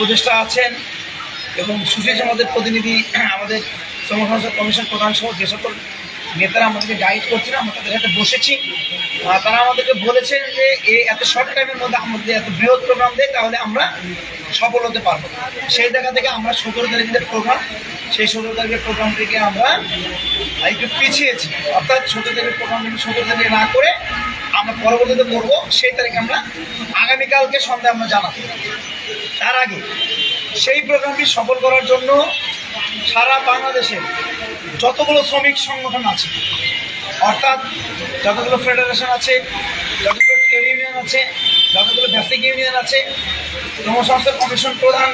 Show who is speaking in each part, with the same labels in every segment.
Speaker 1: উপদেষ্টা আছেন এবং সুশীল আমাদের প্রতিনিধি, আমাদের শ্রম সংসদ কমিশন প্রধান সহ যে সকল নেতারা আমাদেরকে গাইড করছেন, আমরা তাদের সাথে বসেছি। তারা আমাদেরকে বলেছেন যে এই এত শর্ট টাইমের মধ্যে আমাদের এত বৃহৎ প্রোগ্রাম দেয়, তাহলে আমরা সফল হতে পারব। সেই জায়গা থেকে আমরা সতেরো তারিখের প্রোগ্রাম সেই সতেরো তারিখের প্রোগ্রাম থেকে আমরা একটু পিছিয়েছি। অর্থাৎ সতেরো তারিখের প্রোগ্রাম সতেরো তারিখে না করে আমরা পরবর্তীতে করব, সেই তারিখে আমরা আগামীকালকে সন্ধ্যা আমরা জানাব। তার আগে, সেই প্রোগ্রামটি সফল করার জন্য সারা বাংলাদেশে যতগুলো শ্রমিক সংগঠন আছে, অর্থাৎ যতগুলো ফেডারেশন আছে, যতগুলো ট্রেড ইউনিয়ন আছে, যতগুলো বেসিক ইউনিয়ন আছে, শ্রমসংস্থান কমিশন প্রধান,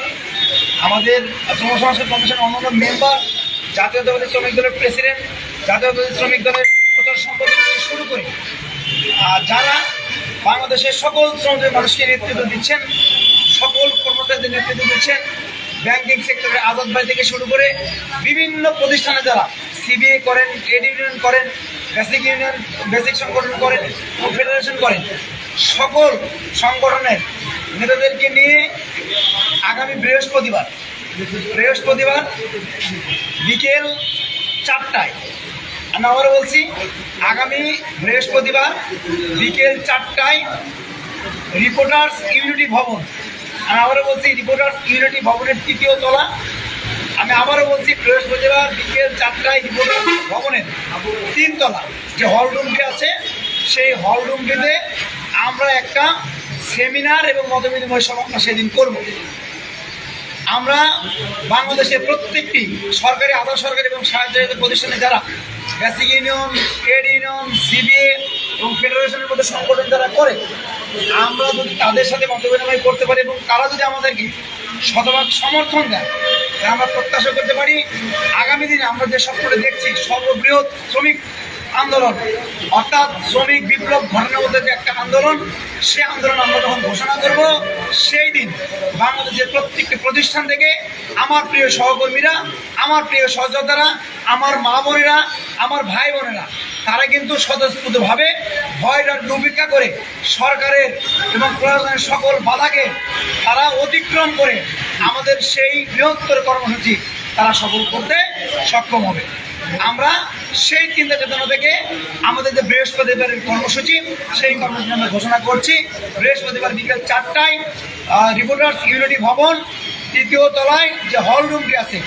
Speaker 1: আমাদের শ্রমসংস্থান কমিশন অন্যান্য মেম্বার জাতীয়তাবাদী শ্রমিক দলের প্রেসিডেন্ট জাতীয়তাবাদী শ্রমিক দলের প্রচার সম্পাদক থেকে শুরু করে যারা বাংলাদেশের সকল শ্রমিক মানুষকে নেতৃত্ব দিচ্ছেন, সকল কর্মচারীদের নেতৃত্ব দিচ্ছেন ব্যাংকিং সেক্টরে আজাদ ভাই থেকে শুরু করে বিভিন্ন প্রতিষ্ঠানে যারা সিবিএ করেন ট্রেড ইউনিয়ন করেন বেসিক ইউনিয়ন বেসিক সংগঠন করেন ফেডারেশন করেন, সকল সংগঠনের নেতাদেরকে নিয়ে আগামী বৃহস্পতিবার বৃহস্পতিবার বিকেল চারটায় আমি আবারও বলছি, আগামী বৃহস্পতিবার বিকেল চারটায় রিপোর্টার্স ইউনিটি ভবন। আমি আবারও বলছি, রিপোর্টার্স ইউনিটি ভবনের তৃতীয় তলা। আমি আবারও বলছি, বৃহস্পতিবার বিকেল চারটায় রিপোর্টার ভবনের তিনতলা যে হল রুমটি আছে, সেই হল রুমটিতে আমরা একটা সেমিনার এবং মতবিনিময় সভা সেদিন করব। আমরা বাংলাদেশের প্রত্যেকটি সরকারি, আধা সরকারি এবং সাহায্য প্রতিষ্ঠানে যারা basic union trade union CBA এবং ফেডারেশনের মধ্যে সংগঠন যারা করে, আমরা যদি তাদের সাথে মত বিনিময় করতে পারি এবং তারা যদি আমাদেরকে শতভাগ সমর্থন দেয় আমরা প্রত্যাশা করতে পারি, আগামী দিনে আমরা যে সবগুলো দেখছি, সর্ববৃহৎ শ্রমিক আন্দোলন। অর্থাৎ শ্রমিক বিপ্লব ঘটানোর মধ্যে যে একটা আন্দোলন, সে আন্দোলন আমরা যখন ঘোষণা করব, সেই দিন বাংলাদেশের প্রত্যেকটি প্রতিষ্ঠান থেকে আমার প্রিয় সহকর্মীরা, আমার প্রিয় সহযোদ্ধারা, আমার মা বোনেরা, আমার ভাই বোনেরা, তারা কিন্তু স্বতঃস্ফূর্তভাবে ভয়টার উপেক্ষা করে সরকারের এবং প্রশাসনের সকল বাধাকে তারা অতিক্রম করে আমাদের সেই বৃহত্তর কর্মসূচি তারা সফল করতে সক্ষম হবে। আমরা সেই চিন্তা চেতনা থেকে আমাদের যে বৃহস্পতিবারের কর্মসূচি, সেই কর্মসূচি আমরা ঘোষণা করছি। বৃহস্পতিবার বিকেল চারটায় রিপোর্টার্স ইউনিটি ভবন, তৃতীয় তলায় যে হল রুমটি আছে,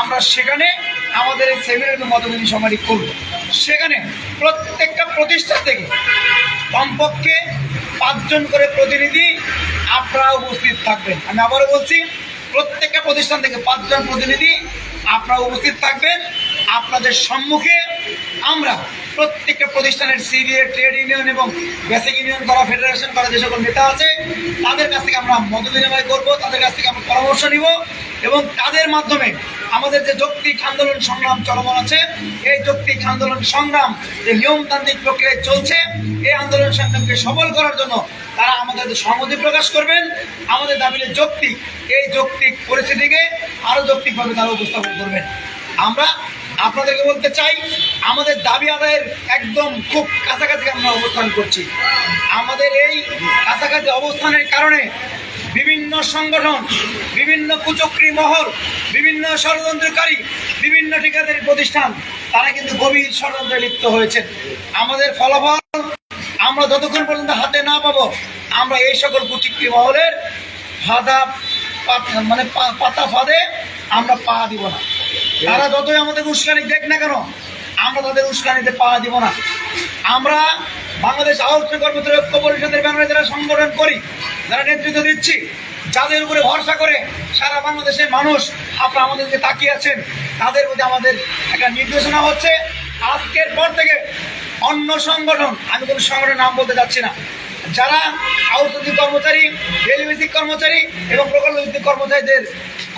Speaker 1: আমরা সেখানে আমাদের এই সেমিনার এবং মতবিধি সমাধি করব। সেখানে প্রত্যেকটা প্রতিষ্ঠান থেকে কমপক্ষে পাঁচজন করে প্রতিনিধি আপনারা উপস্থিত থাকবেন। আমি আবারও বলছি, প্রত্যেকটা প্রতিষ্ঠান থেকে পাঁচজন প্রতিনিধি আপনারা উপস্থিত থাকবেন। আপনাদের সম্মুখে আমরা প্রত্যেকটা প্রতিষ্ঠানের সিবিএ ট্রেড ইউনিয়ন এবং বেসিক ইউনিয়ন করা, ফেডারেশন করা যে সকল নেতা আছে, তাদের কাছ থেকে আমরা মত বিনিময় করব, তাদের কাছ থেকে আমরা পরামর্শ নিব এবং তাদের মাধ্যমে আমাদের যে যৌক্তিক আন্দোলন সংগ্রাম চলমান আছে, এই যৌক্তিক আন্দোলন সংগ্রাম যে নিয়মতান্ত্রিক প্রক্রিয়ায় চলছে, এই আন্দোলন সংগ্রামকে সফল করার জন্য তারা আমাদের সহমতি প্রকাশ করবেন, আমাদের দাবির যৌক্তিক, এই যৌক্তিক পরিস্থিতিকে আরও যৌক্তিকভাবে তারা উপস্থাপন করবেন। আমরা আপনাদেরকে বলতে চাই, আমাদের দাবি আদায়ের একদম খুব কাছাকাছি আমরা অবস্থান করছি। আমাদের এই কাছাকাছি অবস্থানের কারণে বিভিন্ন সংগঠন, বিভিন্ন কুচক্রী মহল, বিভিন্ন ষড়যন্ত্রকারী, বিভিন্ন ঠিকাদারি প্রতিষ্ঠান, তারা কিন্তু গভীর ষড়যন্ত্রে লিপ্ত হয়েছে আমাদের ফলাফল আমরা যতক্ষণ পর্যন্ত হাতে না পাবো, আমরা এই সকল কুচক্রী মহলের ফাঁদা মানে পাতা ফাঁদে আমরা পা দিব না। তারা যতই আমাদের উস্কানি দেখ না কেন, আমরা তাদের উস্কানিতে পা দিব না। আমরা বাংলাদেশ আহত কর্মচারী ঐক্য পরিষদের ব্যানারে যারা সংগঠন করি, যারা নেতৃত্ব দিচ্ছি, যাদের উপরে ভরসা করে সারা বাংলাদেশের মানুষ আপনারা আমাদেরকে তাকিয়ে আছেন, তাদের প্রতি আমাদের একটা নির্দেশনা হচ্ছে, আজকের পর থেকে অন্য সংগঠন, আমি কোনো সংগঠনের নাম বলতে যাচ্ছি না, যারা আউটসোর্সিং কর্মচারী ডেলিভিসিক কর্মচারী এবং প্রকল্প ভিত্তিক কর্মচারীদের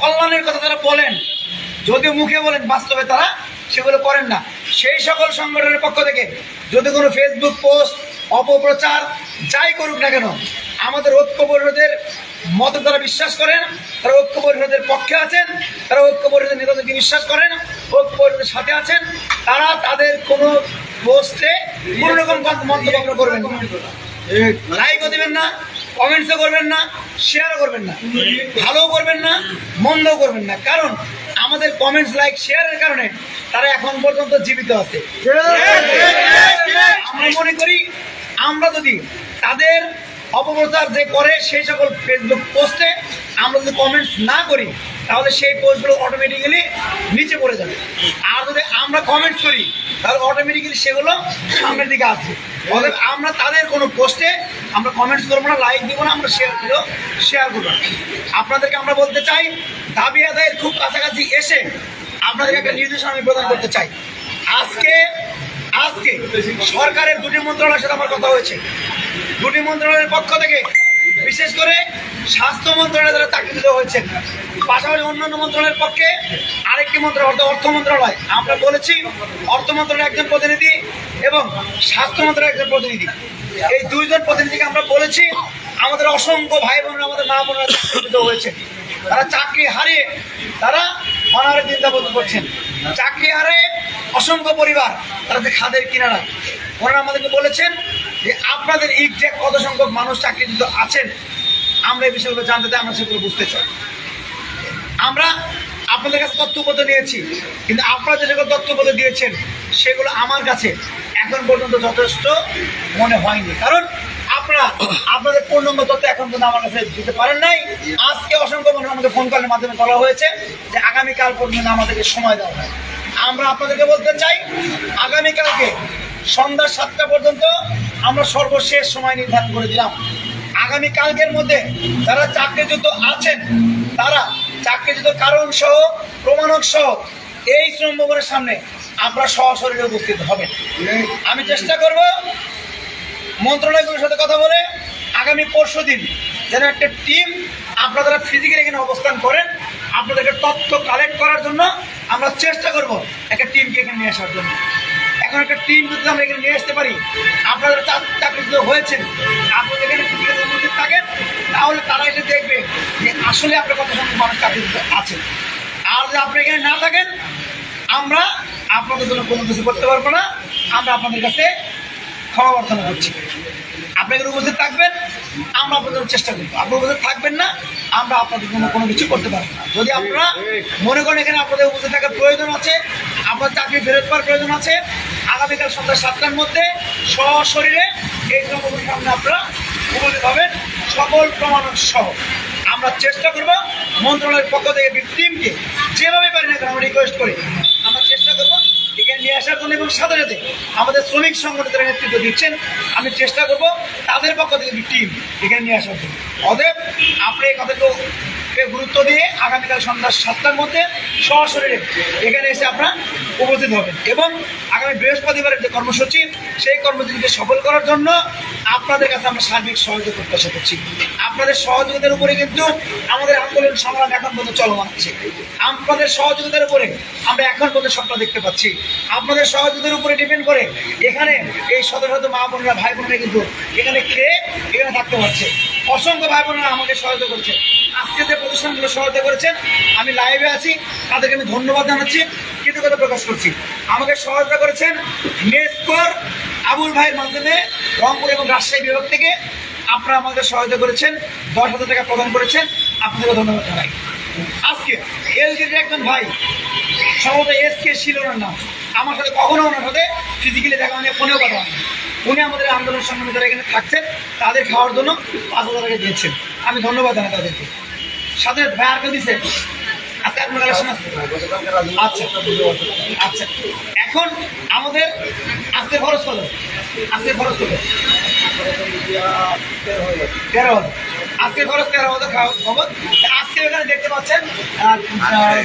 Speaker 1: কল্যাণের কথা তারা বলেন যদিও মুখে বলেন বাস্তবে তারা, সেগুলো করেন না। সেই সকল সংগঠনের পক্ষ থেকে যদি কোনো ফেসবুক পোস্ট অপপ্রচার, যাই করুক না কেন, আমাদের ঐক্য পরিষদের মতে তারা বিশ্বাস করেন, তারা ঐক্য পরিষদের পক্ষে আছেন, তারা ঐক্য পরিষদের নেতাদেরকে বিশ্বাস করেন, ঐক্য পরিষদের সাথে আছেন, তারা তাদের কোনো পোস্টে কোনো রকম মন্তব্য করবেন লাইকও দেবেন না কমেন্টসও করবেন না শেয়ারও করবেন না, ভালোও করবেন না, মন্দও করবেন না। কারণ আমাদের কমেন্টস লাইক শেয়ারের কারণে তারা এখন পর্যন্ত জীবিত আছে। আমরা মনে করি আমরা যদি তাদের অপপ্রচার যে করে সেই সকল ফেসবুক পোস্টে আমরা যদি কমেন্টস না করি, তাহলে সেই পোস্টগুলো অটোমেটিক্যালি নিচে পড়ে যাবে। আর যদি আমরা কমেন্টস করি, তাহলে অটোমেটিক্যালি সেগুলো সামনের দিকে আসবে। অতএব আমরা তাদের কোনো পোস্টে আমরা কমেন্টস করব না লাইক দিব না, আমরা শেয়ার করব শেয়ার করব না। আপনাদেরকে আমরা বলতে চাই, দাবি আদায়ের খুব কাছাকাছি এসে আপনাদেরকে একটা নির্দেশনা আমি প্রদান করতে চাই। আজকে আজকে সরকারের দুটি মন্ত্রণালয়ের সাথে আমার কথা হয়েছে। দুটি মন্ত্রণালয়ের পক্ষ থেকে, বিশেষ করে স্বাস্থ্য মন্ত্রণালয় দ্বারা চাকরিচ্যুত হয়েছেন পাশাপাশি অন্যান্য মন্ত্রণালয়ের পক্ষে আরেকটি মন্ত্রণালয় অর্থ অর্থ মন্ত্রণালয়। আমরা বলেছি, অর্থ মন্ত্রণালয়ের একজন প্রতিনিধি এবং স্বাস্থ্য মন্ত্রণালয়ের একজন প্রতিনিধি। এই দুইজন প্রতিনিধিকে আমরা বলেছি, আমাদের অসংখ্য ভাই বোনেরা আমাদের মা বোনেরা হয়েছে। তারা চাকরি হারিয়ে তারা অনারে যাপন করছেন। চাকরি হারিয়ে অসংখ্য পরিবার তারা যে খাদের কিনারা। ওনারা আমাদেরকে বলেছেন যে আপনাদের ইকজ্যাক্ট কত সংখ্যক মানুষ চাকরি চাকরিচ্যুত আছেন, আমরা এই বিষয়গুলো জানতে চাই, আমরা সেগুলো বুঝতে চাই। আমরা আপনাদের কাছে তথ্যপত্র নিয়েছি, কিন্তু আপনারা যে সকল তথ্যপত্র দিয়েছেন, সেগুলো আমার কাছে এখন পর্যন্ত যথেষ্ট মনে হয়নি। কারণ আপনারা, আপনাদের পূর্ণাঙ্গ তথ্য এখন পর্যন্ত আমার কাছে দিতে পারেন নাই। আজকে অসংখ্য মানুষ আমাকে ফোন কলের মাধ্যমে বলা হয়েছে যে আগামীকাল পর্যন্ত আমাদেরকে সময় দেওয়া হয় আমরা আপনাদেরকে বলতে চাই, আগামীকালকে সন্ধ্যা সাতটা পর্যন্ত আমরা সর্বশেষ সময় নির্ধারণ করে দিলাম। আগামী কালকের মধ্যে যারা চাকরিচ্যুত আছেন, তারা চাকরিচ্যুত কারণ সহ, প্রমাণক সহ এই শ্রম ভবনের সামনে আমরা সশরীরে উপস্থিত হবেন। আমি চেষ্টা করব মন্ত্রণালয়গুলোর সাথে কথা বলে আগামী পরশু দিন যেন একটা টিম আপনারা ফিজিক্যালি এখানে অবস্থান করেন, আপনাদেরকে তথ্য কালেক্ট করার জন্য আমরা চেষ্টা করব একটা টিমকে এখানে নিয়ে আসার জন্য। এখন একটা টিম যদি আমরা এখানে নিয়ে আসতে পারি, আপনাদের চাকরি চাকরিচ্যুত হয়েছেন আপনাদের এখানে ফিজিক্যালি উপস্থিত থাকেন, তাহলে তারা এসে দেখবে যে আসলে আপনার কত সংখ্যক মানুষ চাকরিচ্যুত আছে। আর যদি আপনি এখানে না থাকেন, আমরা আপনাদের জন্য কোনো কিছু করতে পারব না। আমরা আপনাদের কাছে ক্ষমা করছি আপনি এখানে উপস্থিত থাকবেন, আমরা আপনাদের চেষ্টা করব। আপনার উপস্থিত থাকবেন না, আমরা আপনাদের জন্য কোনো কিছু করতে পারব না। যদি আপনারা মনে করেন এখানে আপনাদের উপস্থিত থাকার প্রয়োজন আছে আপনার চাকরি ফেরত পাওয়ার প্রয়োজন আছে, আগামীকাল সন্ধ্যা সাতটার মধ্যে সশরীরে এই জনগণের সামনে আপনারা উপস্থিত হবেন, সকল প্রমাণ সহ। আমরা চেষ্টা করব মন্ত্রণালয়ের পক্ষ থেকে টিমকে যেভাবে পারি না আমরা রিকোয়েস্ট করি। আমরা চেষ্টা করব নিয়ে আসার জন্য এবং সাথে সাথে আমাদের শ্রমিক সংগঠনের নেতৃত্ব দিচ্ছেন। আমি চেষ্টা করব তাদের পক্ষ থেকে টিম এখানে নিয়ে আসার জন্য। অদেব আপনি এই গুরুত্ব দিয়ে আগামীকাল সন্ধ্যা সাতটার মধ্যে সরাসরি এখানে এসে আপনারা উপস্থিত হবেন। এবং আগামী বৃহস্পতিবারের যে কর্মসূচি, সেই কর্মসূচিকে সফল করার জন্য আপনাদের কাছে আমরা সার্বিক সহযোগিতা প্রত্যাশা করছি। আপনাদের সহযোগিতার উপরে কিন্তু আমাদের আন্দোলন সংগ্রাম এখন পর্যন্ত চলমান আছে। আপনাদের সহযোগিতার উপরে আমরা এখন পর্যন্ত স্বপ্ন দেখতে পাচ্ছি। আপনাদের সহযোগিতার উপরে ডিপেন্ড করে এখানে এই শত শত মা বোনেরা, ভাই বোনেরা কিন্তু এখানে খেয়ে এখানে থাকতে পারছে। অসংখ্য ভাই বোনেরা আমাকে সহায়তা করেছে। আজকে যে প্রতিষ্ঠানগুলো সহায়তা করেছেন। আমি লাইভে আছি, তাদেরকে আমি ধন্যবাদ জানাচ্ছি, কৃতজ্ঞতা প্রকাশ করছি। আমাকে সহায়তা করেছেন মেসকর আবুল ভাইয়ের মাধ্যমে রংপুর এবং রাজশাহী বিভাগ থেকে। আপনারা আমাদের সহায়তা করেছেন, দশ হাজার টাকা প্রদান করেছেন, আপনাদেরকে ধন্যবাদ জানাই। আজকে এলজির একজন ভাই, সম্ভবত এস কে শিলনের নাম, আমার সাথে কখনো ওনার সাথে ফিজিক্যালি দেখা মানে ফোনেও কথা হয়নি। উনি আমাদের আন্দোলন সংগ্রামী যারা এখানে থাকছেন, তাদের খাওয়ার জন্য পাঁচ হাজার টাকা দিয়েছেন। আমি ধন্যবাদ জানাই তাদেরকে। সাথে ভাই আর দিচ্ছে আজকে আপনার কালেকশন আচ্ছা আচ্ছা। এখন আমাদের আজকে খরচ কত? আজকে খরচ কত? তেরো হাজার। আজকে খরচ তেরো হাজার খবর। এখানে দেখতে পাচ্ছেন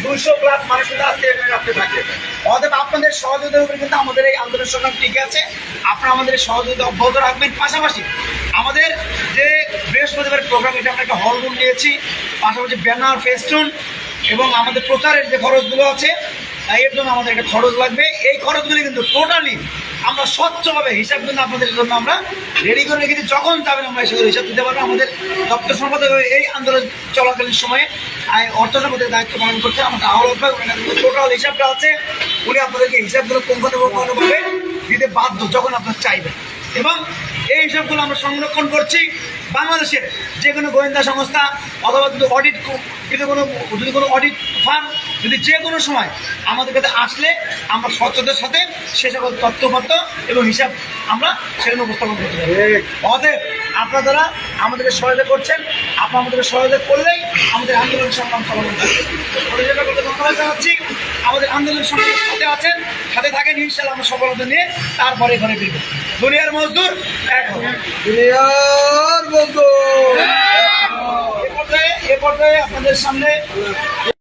Speaker 1: দুইশো এখানে রাখতে অতএব আপনাদের সহযোগিতার উপরে কিন্তু আমাদের এই আন্দোলন সংগ্রাম টিকে আছে। আপনারা আমাদের সহযোগিতা অব্যাহত রাখবেন। পাশাপাশি আমাদের যে বৃহস্পতিবার প্রোগ্রাম এটা আমরা একটা হল রুম নিয়েছি, পাশাপাশি ব্যানার ফেস্টুন এবং আমাদের প্রচারের যে খরচগুলো আছে এর জন্য আমাদের একটা খরচ লাগবে। এই খরচগুলি কিন্তু টোটালি আমরা স্বচ্ছভাবে হিসাব কিন্তু আপনাদের জন্য আমরা রেডি করে রেখেছি। যখন যাবেন আমরা সেগুলো হিসাব দিতে পারব। আমাদের দপ্তর সম্পাদক এই আন্দোলন চলাকালীন সময়ে অর্থ সম্পাদকের দায়িত্ব পালন করছে আমাদের কাছে টোটাল হিসাবটা আছে। উনি আপনাদেরকে হিসাবগুলো পুঙ্খানুপুঙ্খানুভাবে দিতে বাধ্য যখন আপনার চাইবেন। এবং এই হিসাবগুলো আমরা সংরক্ষণ করছি। বাংলাদেশের যে কোনো গোয়েন্দা সংস্থা অথবা যদি অডিট যদি কোনো যদি কোনো অডিট ফার্ম যদি যে কোনো সময় আমাদের কাছে আসলে আমরা স্বচ্ছতার সাথে সে সকল তথ্যপত্র এবং হিসাব আমরা সেখানে উপস্থাপন করতে পারি। অতএব আপনারা আমাদেরকে সহায়তা করছেন আপনারা আমাদেরকে সহায়তা করলেই আমাদের আন্দোলন সংগ্রাম পরিচালনা করতে ধন্যবাদ জানাচ্ছি, আমাদের আন্দোলন সংগ্রামের সাথে আছেন, সাথে থাকেন ইনশাল্লাহ আমরা সফলতা নিয়ে তারপরে ঘরে ফিরব। দুনিয়ার মজদুর, এক।
Speaker 2: দুনিয়ার
Speaker 1: পর্যায়ে এ পর্যায়ে আপনাদের সামনে